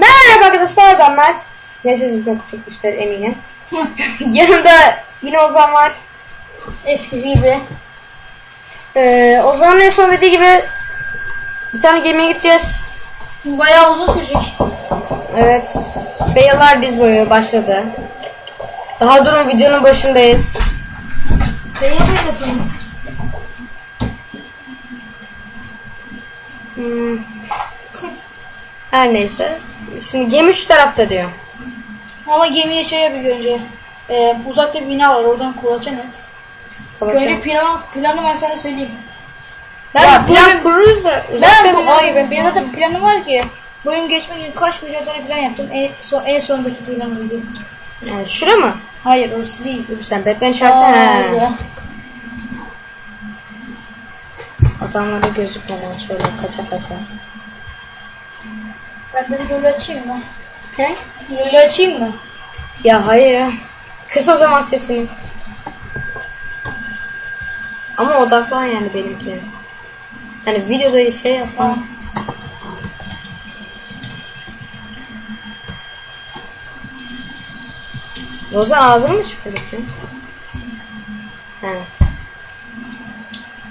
Merhaba arkadaşlar ben Mert. Ne sesi çok çıkmıştır eminim. Yanımda yine Ozan var. Eskisi gibi. Ee, Ozan'ın en son dediği gibi bir tane gemiye gideceğiz. Bayağı uzun sürecek. Evet. Fail'lar diz boyu başladı. Daha durun videonun başındayız. Beni yapıyorsun. Hmm. Her neyse. Şimdi gemi şu tarafta diyor. Ama gemiye şey yapıyor önce. Ee, uzakta bir bina var oradan kulaçan et. Önce plan, planı ben sana söyleyeyim. Ben ya plan bölüm- kururuz da uzakta ben, bu, hayır ben benim zaten planım var ki. Bölüm geçmek için kaç milyon tane plan yaptım. En, son, en sondaki plan oydu. Yani şura mı? Hayır orası değil. Dur sen Batman Aa, he. Adamlara gözükmeden şöyle kaça kaça. Ben de bir LoL açayım mı? He? LoL açayım mı? Ya hayır ya. Kıs o zaman sesini. Ama odaklan yani benimki. Hani videoda şey yap. Tamam. Ozan ağzını mı şıkırtıyor? He.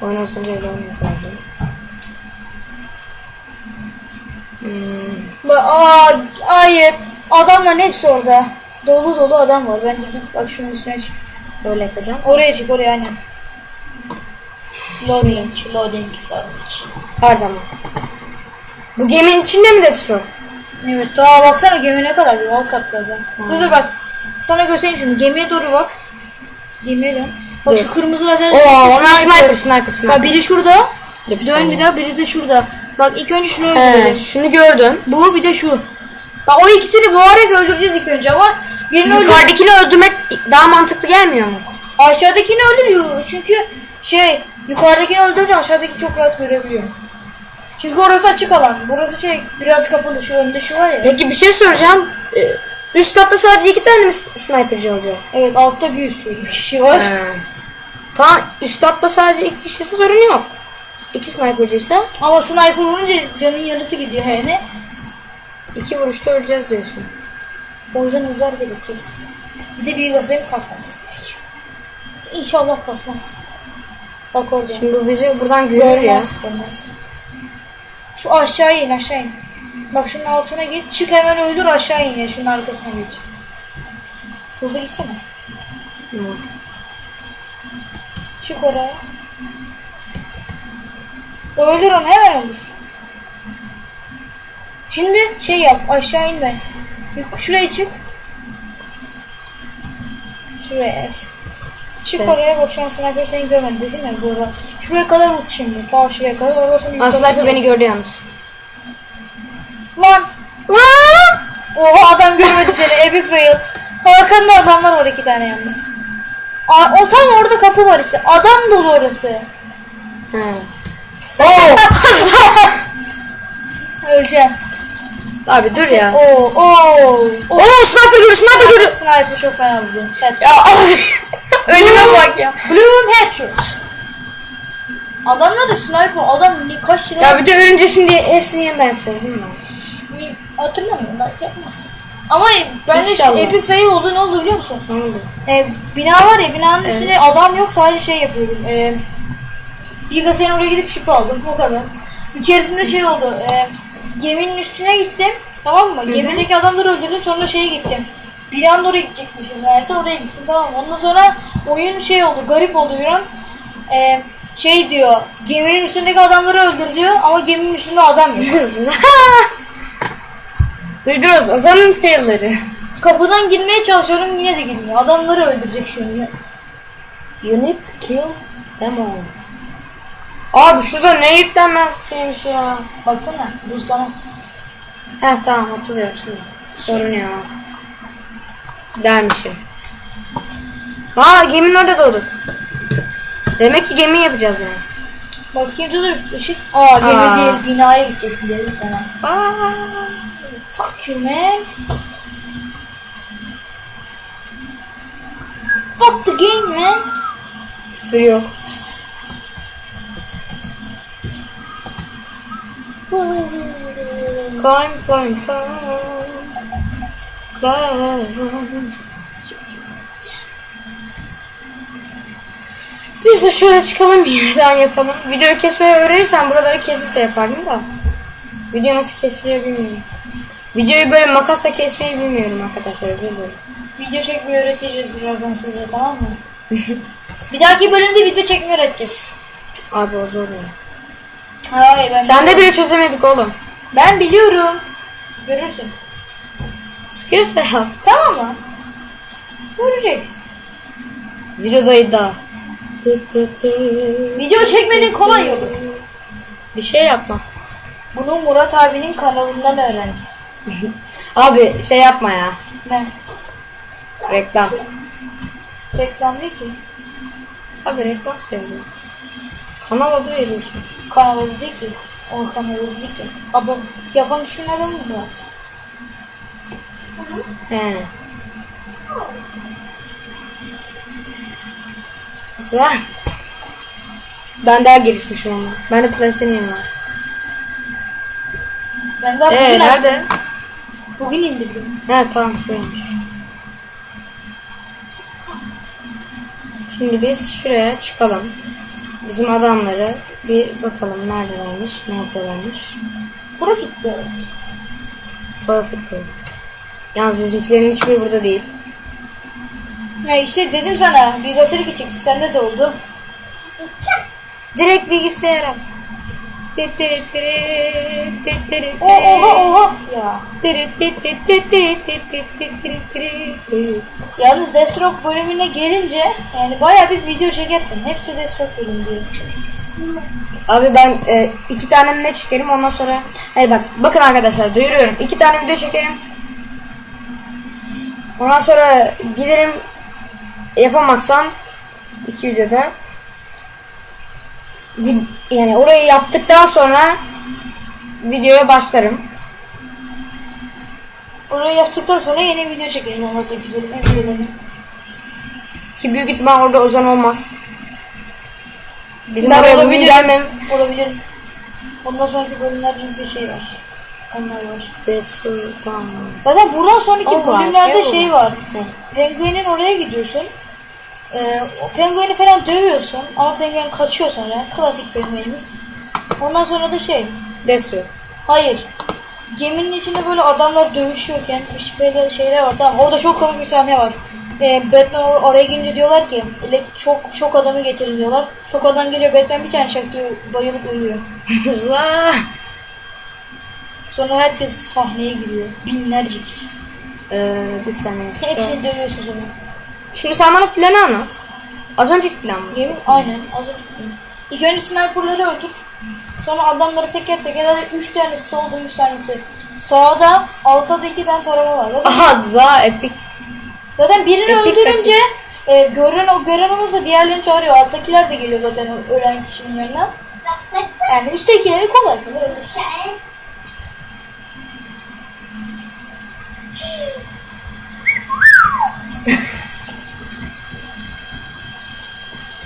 Oyun olsun böyle olmuyor galiba. Hmm. Bak, aa, hayır. Adamların hepsi orada. Dolu dolu adam var. Bence git bak şunun üstüne çık. Böyle yapacağım. Oraya çık oraya aynen. Loading, loading, loading. Her zaman. Bu geminin içinde mi Deathstroke? Evet daha baksana gemi ne kadar bir alt katlarda. Dur dur bak. Sana göstereyim şimdi. Gemiye doğru bak. Gemiye dön. Bak şu Dur. kırmızı lazer. Oo onlar sniper sniper Bak sniper. biri şurada. Dur bir Dön saniye. bir daha biri de şurada. Bak ilk önce şunu He, şunu gördüm. Bu bir de şu. Bak o ikisini boğarak öldüreceğiz ilk önce ama birini öldür. Yukarıdakini öldürmek daha mantıklı gelmiyor mu? Aşağıdakini öldürüyor. Çünkü şey yukarıdakini öldürünce aşağıdaki çok rahat görebiliyor. Çünkü orası açık alan. Burası şey biraz kapalı. Şu önde şu var ya. Peki bir şey soracağım. Ee, Üst katta sadece iki tane mi sniperci olacak? Evet altta bir sürü kişi var. Ta üst katta sadece iki kişiyse sorun yok. İki sniperciyse Ama sniper vurunca canın yarısı gidiyor yani. iki vuruşta öleceğiz diyorsun. O yüzden hızlı hareket edeceğiz. Bir de bir basayım kasmamız gerekiyor. İnşallah kasmaz. Bak orada. Şimdi bu bizi buradan görür ya. Görmez, görmez. Şu aşağı in aşağı in. Bak şunun altına git. Çık hemen öldür aşağı in ya. Şunun arkasına geç. Hızlı gitsene. Çık oraya. Öldür onu hemen öldür. Şimdi şey yap aşağı inme. Şuraya çık. Şuraya. Çık Evet. oraya bak şu an sniper seni görmedi dedim ya bu arada. Şuraya kadar uç şimdi. Ta şuraya kadar orada sonra Aa, sniper beni gördü yalnız. Lan! Lan! Oha adam görmedi seni. Epic fail. Arkanda adamlar var iki tane yalnız. Aa, o tam orada kapı var işte. Adam dolu orası. He. Oo! Öleceğim. Abi dur ya. Oo, oo. Oo sniper görüyor sniper görüyor. Sniper çok fena vurdu. Headshot. Ya abi. Ölüme bak ya. Bloom headshot. Adamlar da sniper. Adam ne kaç lira? Ya bir de ölünce şimdi hepsini yeniden yapacağız değil mi? Hatırlamıyorum belki yapmaz. Ama şu İnşallah. epic fail oldu ne oldu biliyor musun? Ne oldu? Ee, bina var ya binanın üstünde adam yok sadece şey yapıyordum. Ee, bilgisayarın oraya gidip şip aldım o kadar. İçerisinde şey oldu. E, geminin üstüne gittim. Tamam mı? Gemideki adamları öldürdüm sonra şeye gittim. Binanın oraya gidecekmişiz meğerse oraya gittim tamam mı? Ondan sonra oyun şey oldu garip oldu bir an. Ee, şey diyor geminin üstündeki adamları öldür diyor ama geminin üstünde adam yok. Duydunuz Ozan'ın failleri. Kapıdan girmeye çalışıyorum yine de girmiyor. Adamları öldüreceksin diyor. You need to kill them all. Abi şurada ne yüklenmez şeymiş ya. Baksana buzdan at. Heh tamam açılıyor açılıyor. Sorun ya. Dermişim. Aa geminin orada doğduk. Demek ki gemi yapacağız yani. Bakayım dur dur ışık. Aa gemi Aa. değil binaya gideceksin dedim sana. Aa. Fuck you man. Fuck the game man. Küfür yok. Climb, climb, climb. Climb. Biz de şöyle çıkalım yerden yapalım. Videoyu kesmeyi öğrenirsen buraları kesip de yapardım da. Video nasıl kesiliyor bilmiyorum. Videoyu böyle makasla kesmeyi bilmiyorum arkadaşlar özür dilerim. Video çekmeyi öğreteceğiz birazdan size tamam mı? bir dahaki bölümde video çekmeyi öğreteceğiz. Abi o zor ya. Hayır ben Sen de bile çözemedik oğlum. Ben biliyorum. Görürsün. Sıkıyorsa yap. Tamam mı? Göreceksin. Videoda iddia. Tı tı tı. Video çekmenin kolay yolu. Bir şey yapma. Bunu Murat abinin kanalından öğrendim. Abi şey yapma ya. Ne? Reklam. Reklam değil ki. Abi reklam sevdim. Kanal adı veriyorsun. Kanal adı değil ki. O kanal adı değil ki. Adam, yapan kişinin adı mı Murat? He. Güzel. Ben daha gelişmişim ama. Ben de Platinum var. Ben daha Ee bugün açtım. nerede? Bugün indirdim. He tamam şuraymış. Şimdi biz şuraya çıkalım. Bizim adamları bir bakalım neredelermiş, ne yapıyorlarmış. Profit Bird. Perfect World. Yalnız bizimkilerin hiçbiri burada değil. Ya işte dedim sana bilgisayarı geçeceksin. Sende de oldu. Direkt bilgisayara. O, oha oha. Ya. Yalnız Deathstroke bölümüne gelince yani bayağı bir video çekersin. Hepsi Deathstroke bölümü diyor. Abi ben e, iki tane ne çekerim ondan sonra hayır bak bakın arkadaşlar duyuruyorum iki tane video çekerim ondan sonra giderim yapamazsam iki videoda vi- yani orayı yaptıktan sonra videoya başlarım Orayı yaptıktan sonra yeni video ondan sonraki bölüm. videolarını. ki büyük ihtimal orada Ozan olmaz bizim Ben oraya bugün olabilirim. gelmem Olabilir. Ondan sonraki bölümler çünkü şey var. Onlar var. Destan. Zaten buradan sonraki var, bölümlerde şey var. var. Penguin'in oraya gidiyorsun. Ee, o penguini falan dövüyorsun ama penguen kaçıyor sonra. Klasik penguenimiz. Ondan sonra da şey. Desu. Hayır. Geminin içinde böyle adamlar dövüşüyorken bir şeyler, şeyler var. Tamam orada çok komik bir sahne var. Ee, Batman or- oraya gelince diyorlar ki "Ele- çok çok adamı getirin diyorlar. Çok adam geliyor Batman bir tane çaktıyor bayılıp ölüyor. Sonra herkes sahneye giriyor. Binlerce kişi. Ee, bir saniye. Hepsini dövüyorsun sonra. Şimdi sen bana planı anlat. Az önceki plan mı? Gemi aynen az önce dedim. İlk önce sniperları öldür. Sonra adamları teker teker hadi 3 tanesi solda 3 tanesi sağda altta da 2 tane tarama var. Aha za epik. zaten birini Epik öldürünce e, gören o gören olursa diğerlerini çağırıyor. Alttakiler de geliyor zaten ölen kişinin yanına. Yani üsttekileri kolay kolay öldürürsün.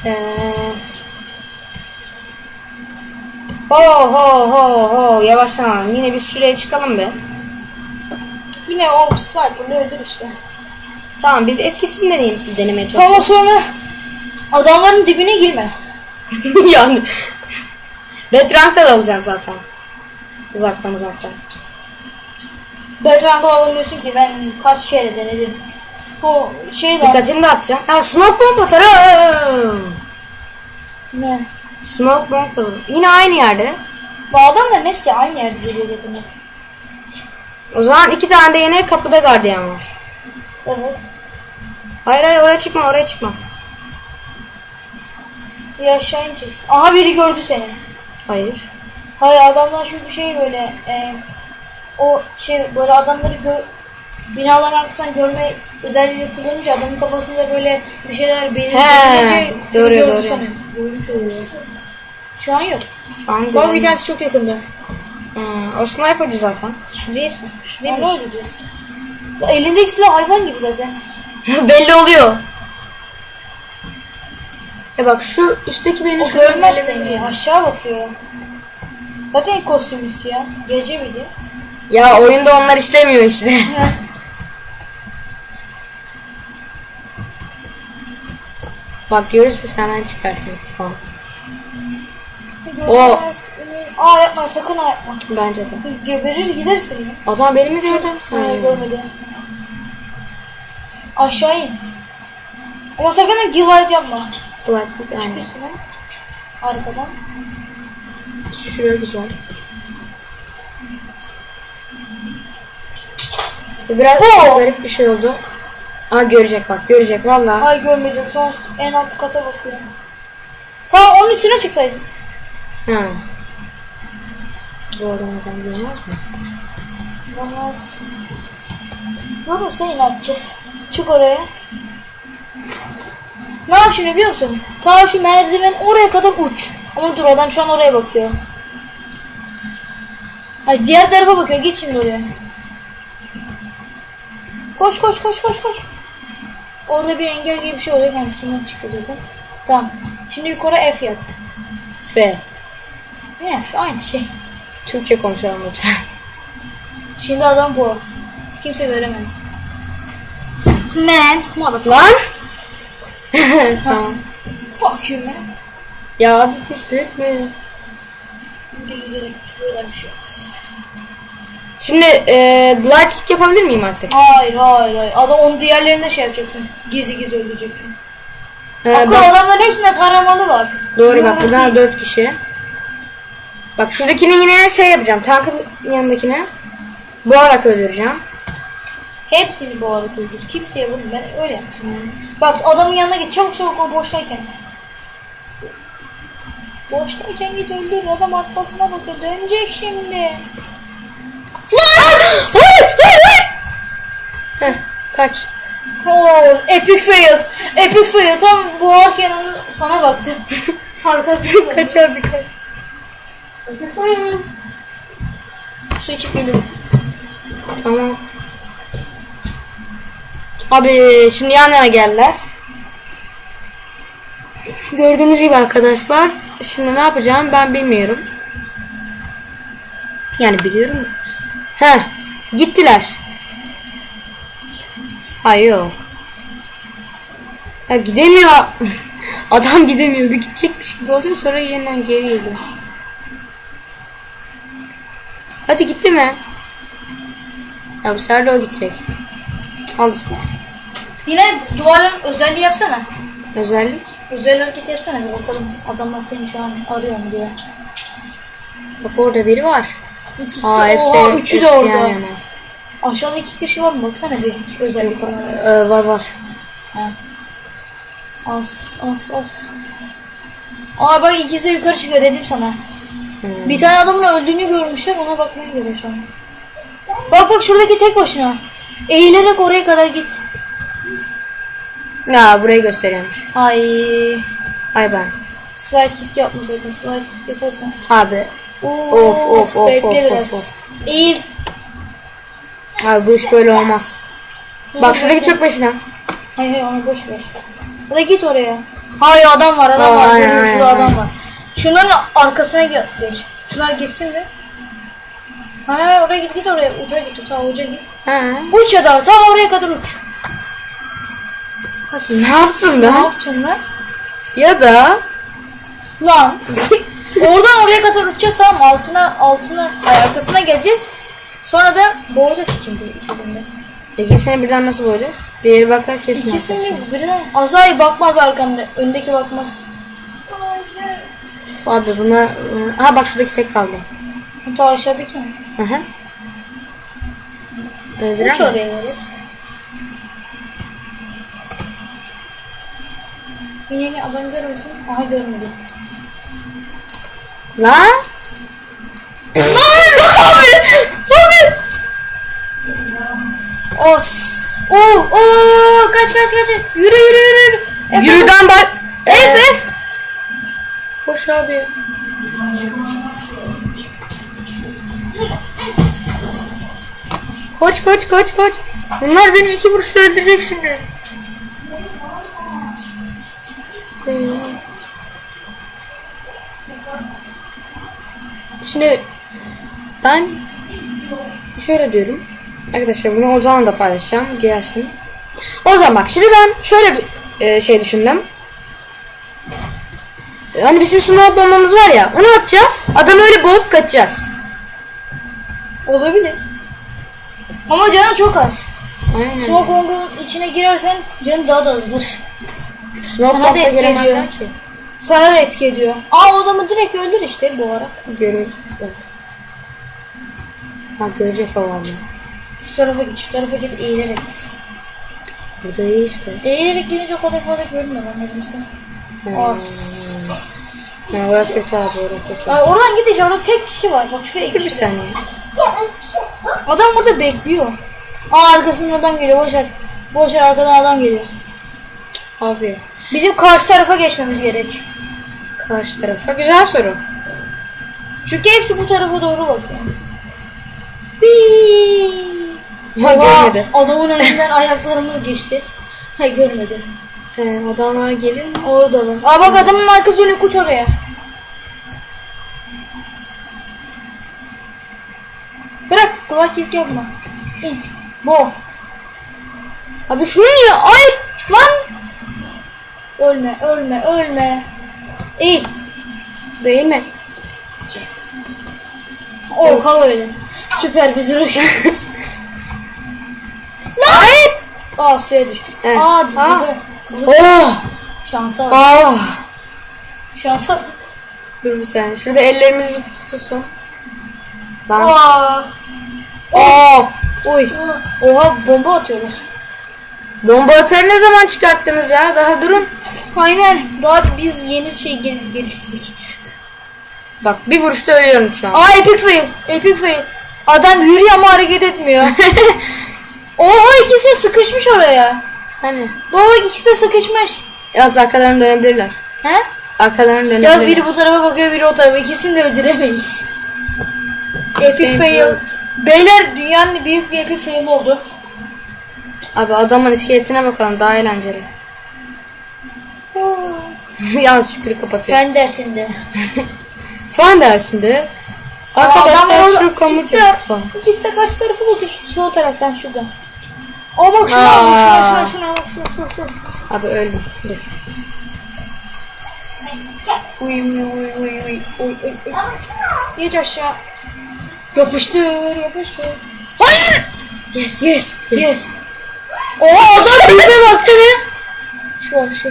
Ee... Ho ho ho ho yavaşlanalım. Yine biz şuraya çıkalım be. Yine o sniper'lı öldür işte. Tamam biz eskisini deneyim, denemeye çalışalım. sonra adamların dibine girme. yani. Red Rank'ta da alacağım zaten. Uzaktan uzaktan. Bertrand'ı alamıyorsun ki ben kaç kere denedim. O şey lan. Dikkatini de atacağım. Ha smoke bomb atarım. Smoke bomb da. Yine aynı yerde. Bu adamların hepsi aynı yerde geliyor zaten. O zaman iki tane de yine kapıda gardiyan var. Evet. Hayır hayır oraya çıkma oraya çıkma. Bir aşağı ineceksin. Aha biri gördü seni. Hayır. Hayır adamlar çünkü şey böyle e, o şey böyle adamları gö binaların arkasından görme özelliğini kullanınca adamın kafasında böyle bir şeyler belirgince He, seni doğru, gördü doğru. sanıyor. Görmüş oluyor. Şu an yok. Şu an Bak bir göremiyorum. tanesi çok yakında. Hmm, o sniper'cı zaten. Şu değilsin. Şu değil mi? öldüreceğiz? Ya Elindeki silah hayvan gibi zaten. Belli oluyor. Ya bak şu üstteki beni O görmez seni. Aşağı bakıyor. Zaten kostümü siyah. Gece miydi? Ya oyunda onlar istemiyor işte. Bak görürse senden çıkartayım falan. O- Aa yapma sakın ha yapma. Bence de. Geberir gidersin. Adam beni mi gördü? Hayır görmedi. Aşağı in. Ama sakın ha glide yapma. Kulaklık. Üstüne. Arkadan. Şuraya güzel. Bu Biraz garip bir şey oldu. Aa görecek bak görecek valla. Ay görmeyecek. Sonra en alt kata bakıyor. Tamam onun üstüne çıksaydın. Ha. Bu adam adam görmez mi? Olmaz. Görürse inatacağız. Çık oraya. Ne yap şimdi biliyor musun? Ta şu merdiven oraya kadar uç. Ama dur adam şu an oraya bakıyor. Ay diğer tarafa bakıyor. Git şimdi oraya. Koş koş koş koş koş. Orada bir engel gibi bir şey oluyor. Yani üstünden çıkıyor zaten. Tamam. Şimdi yukarı F yap. F. F aynı şey. Türkçe konuşalım lütfen. Şimdi adam bu. Kimse göremez. Man, motherfucker. Lan! tamam. Fuck you man. Ya abi küfür etme. İngilizce'de küfürler bir şey olmaz. Şimdi e, glide kick yapabilir miyim artık? Hayır hayır hayır. Adam onu diğerlerine şey yapacaksın. Gizli gizli öldüreceksin. Ha, Akıl bak, adamların hepsinde taramalı var. doğru bak Yumruk buradan değil. dört kişi. Bak şuradakini yine şey yapacağım. Tankın yanındakine boğarak öldüreceğim. Hepsini boğarak öldür. Kimseye vurma. Ben öyle yaptım yani. Bak adamın yanına git. Çabuk çabuk o boştayken. Boştayken git öldür. Adam arkasına bakıyor. Dönecek şimdi. Lan! Hayır! Hayır! Heh, kaç. Oo, epic fail. Epic fail. Tam boğarken sana baktı. Arkasına Kaç abi kaç. Su içip geliyorum. Tamam. Abi şimdi yan yana geldiler. Gördüğünüz gibi arkadaşlar. Şimdi ne yapacağım ben bilmiyorum. Yani biliyorum. He, gittiler. Hayır. Ya gidemiyor. Adam gidemiyor. Bir gidecekmiş gibi oluyor sonra yeniden geri geliyor. Hadi gitti mi? Ya bu sefer de o gidecek. Al işte. Yine duvarların özelliği yapsana. Özellik. Özel hareket yapsana bir bakalım. Adamlar seni şu an arıyor mu diye. Bak orada biri var. İkisi Aa de, hepsi, oha, üçü de orada. yan yana. Aşağıda iki kişi var mı? Baksana bir özellik olarak. Ee, var var. Ha. As as as. Aa bak ikisi yukarı çıkıyor dedim sana. Hmm. Bir tane adamın öldüğünü görmüşler ona bakmaya gidiyor şu an. Bak bak şuradaki tek başına. Eğilerek oraya kadar git. Ya burayı gösteriyormuş. Ay. Ay ben. Slide kick yapma sakın. Slide kick yaparsan. Abi. Of of, of, Bekle of, biraz. of, of. Eğil. Abi bu iş böyle olmaz. Bak şuradaki çok başına. Hayır hayır onu boş ver. Hadi git oraya. Hayır adam var adam Aa, var. aynen, aynen, adam var. Şunların arkasına ge- geç. Şunlar geçsin mi? Ha oraya git git oraya. Uca git. Ta uca git. Ha. Uç ya da ta oraya kadar uç. Ha, Ne yaptın Ne ben? yaptın lan? Ya da Lan. Oradan oraya kadar uçacağız tamam? Altına altına ay, arkasına geleceğiz. Sonra da boğacağız ikindi ikisini de. ikisini birden nasıl boğacağız? Diğeri bakar kesin arkasına. İkisini birden. Azay bakmaz arkanda. Öndeki bakmaz. Abi bunlar... Ha bak şuradaki tek kaldı. Ta aşağıdaki mi? Hı hı. Öldüren mi? oraya gelir. Yine yine adam görmesin. Aha görmedi. Lan! Abi! Os. Oo, oo, kaç kaç kaç. Yürü yürü yürü. Yürüden bak. F F. Koş abi. Koç koç koç koç. Bunlar beni iki vuruşta öldürecek şimdi. Şimdi ben şöyle diyorum. Arkadaşlar bunu Ozan'la da paylaşacağım. Gelsin. O zaman bak şimdi ben şöyle bir e, şey düşündüm. Hani bizim smoke bombamız var ya onu atacağız. Adamı öyle boğup kaçacağız. Olabilir. Ama canın çok az. Aynen. Bomb'un içine girersen canın daha da azdır. Sana da etki giremezler ediyor. ki. Sana da etki ediyor. Aa o adamı direkt öldür işte bu ara. Görür. Ha görecek babam. Şu tarafa git, şu tarafa git, eğilerek git. Burada iyi işte. Eğilerek gidince o kadar fazla görünmüyor bana mesela. As. Ya orası kötü abi orası kötü. Ay, oradan işte, orada tek kişi var. Bak şuraya Dur bir saniye. Adam orada bekliyor. Aa arkasından adam geliyor, boşver. Boşver arkadan adam geliyor. Abi Bizim karşı tarafa geçmemiz gerek. karşı tarafa güzel soru. Çünkü hepsi bu tarafa doğru bakıyor. Biiii. Ha Oha, görmedi. Adamın önünden ayaklarımız geçti. Hayır görmedi. He, adamlar geliyor mu? Orada var. Aa bak adamın arkası dönük uç oraya. Bırak kulaklık yapma. İn. Bo. Abi şunu niye? Ay Lan. Ölme ölme ölme. İyi. değil mi? O kal öyle. Süper bir duruş. Lan. Hayır. Aa suya düştük. Evet. Aa Aa. güzel. Oh! Şansa bak. Oh! Şansa. Dur bir saniye. Şurada ellerimiz bir tutulsun. Lan. Aa. Oh! Oy. Oha bomba atıyorlar. Bomba atarı ne zaman çıkarttınız ya? Daha durun. Aynen. Daha biz yeni şey gel- geliştirdik. Bak bir vuruşta ölüyorum şu an. Aa epic fail. Epic fail. Adam yürüyor ama hareket etmiyor. Oha ikisi sıkışmış oraya. hani? Baba ikisi sıkışmış. Yaz arkalarını dönebilirler. He? Arkalarını dönebilirler. Yaz biri bu tarafa bakıyor biri o tarafa. İkisini de öldüremeyiz. Epic fail. Beyler dünyanın büyük bir epic fail oldu. Abi adamın iskeletine bakalım daha eğlenceli. Yalnız çükürü kapatıyor. Fen dersinde. Fen dersinde arkadaşlar şu orada- kamu ikisi de, karşı tarafı buldu. Şu sol taraftan şuradan. Aa bak şuna bak şuna şuna şuna bak şuna şuna şuna. Abi öldüm. Dur. Uy uy uy uy uy uy uy uy. Geç aşağı. Yapıştır yapıştır. Hayır! Yes yes yes. Oha adam bize baktı be. Şu bak şu.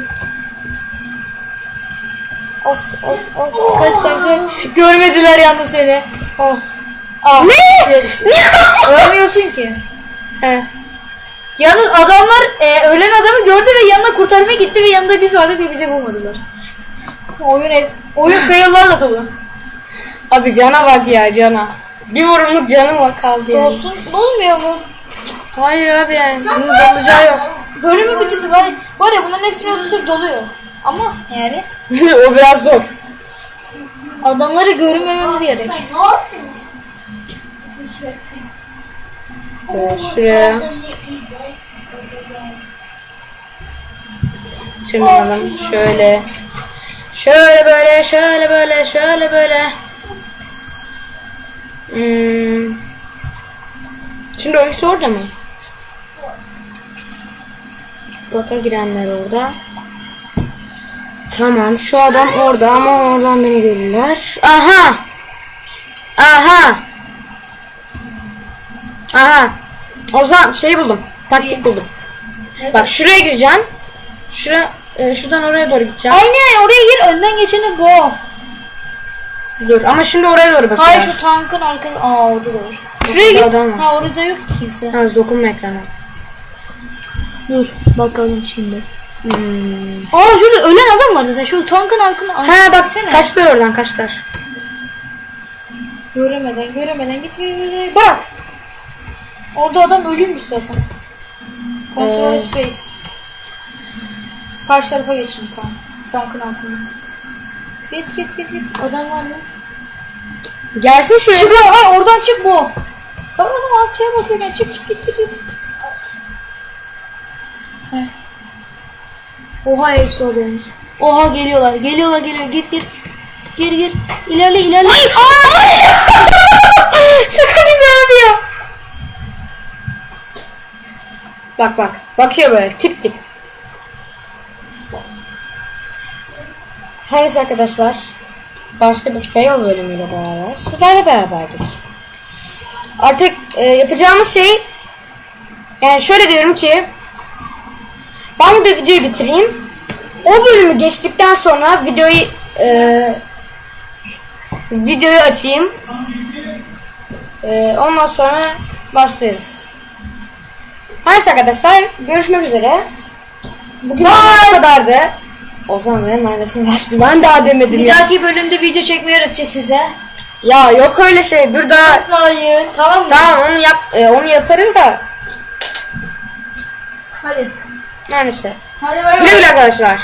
As as as. Kaç sen kaç. Görmediler yalnız seni. Oh. Aa, Ne? Ne? Ölmüyorsun ki. He. Yalnız adamlar e, ölen adamı gördü ve yanına kurtarmaya gitti ve yanında biz vardık ve bize vurmadılar. Oyun ev, oyun fail'larla dolu. Abi cana bak ya cana. Bir vurumluk canım var kaldı yani. Olsun. Olmuyor mu? Hayır abi yani. Bunun dolacağı yok. Bölümü bitirdi. Var, var ya bunların hepsini öldürsek doluyor. Ama yani o biraz zor. adamları görünmememiz gerek. Böyle şuraya tırmanalım. Şöyle. Şöyle böyle, şöyle böyle, şöyle böyle. Hmm. Şimdi o ikisi orada mı? Baka girenler orada. Tamam şu adam orada ama oradan beni görürler. Aha! Aha! Aha! Ozan şey buldum. Taktik buldum. Bak şuraya gireceğim. Şura, e, şuradan oraya doğru gideceğim. Aynen oraya gir önden geçeni bu. Dur ama şimdi oraya doğru bakacağım. Hayır şu tankın arkası. Aa orada da var. Şuraya git. adam var. Ha orada yok ki kimse. Yalnız dokunma ekrana. Dur bakalım şimdi. Hmm. Aa şurada ölen adam vardı sen. Şu tankın arkasına. Ha bak kaçlar oradan kaçlar. Göremeden göremeden git git. Bırak. Orada adam ölüymüş zaten. Control Ee. space. Karşı tarafa geçin tamam. Tankın altına. Git git git git. Adam var mı? Gelsin şuraya. Çık lan ha, oradan çık bu. Tamam oğlum alt şeye bakıyor. Yani. Çık çık git git git. Heh. Oha hepsi oradaymış. Oha geliyorlar. Geliyorlar geliyor. Git git. Gir gir. İlerle ilerle. Şaka gibi abi ya. Bak bak. Bakıyor böyle tip tip. Her neyse arkadaşlar. Başka bir fail bölümüyle beraber sizlerle beraberdik. Artık e, yapacağımız şey yani şöyle diyorum ki ben burada videoyu bitireyim. O bölümü geçtikten sonra videoyu e, videoyu açayım. E, ondan sonra başlarız. Neyse arkadaşlar görüşmek üzere. Bugün bu kadardı. O zaman hemen lafı bastım. Ben daha demedim Bir ya. dahaki bölümde video çekmeyi öğreteceğiz size. Ya yok öyle şey. Dur daha. Hayır. Tamam mı? Tamam onu yap e, onu yaparız da. Hadi. Neyse. Hadi bay Güle bay. güle arkadaşlar.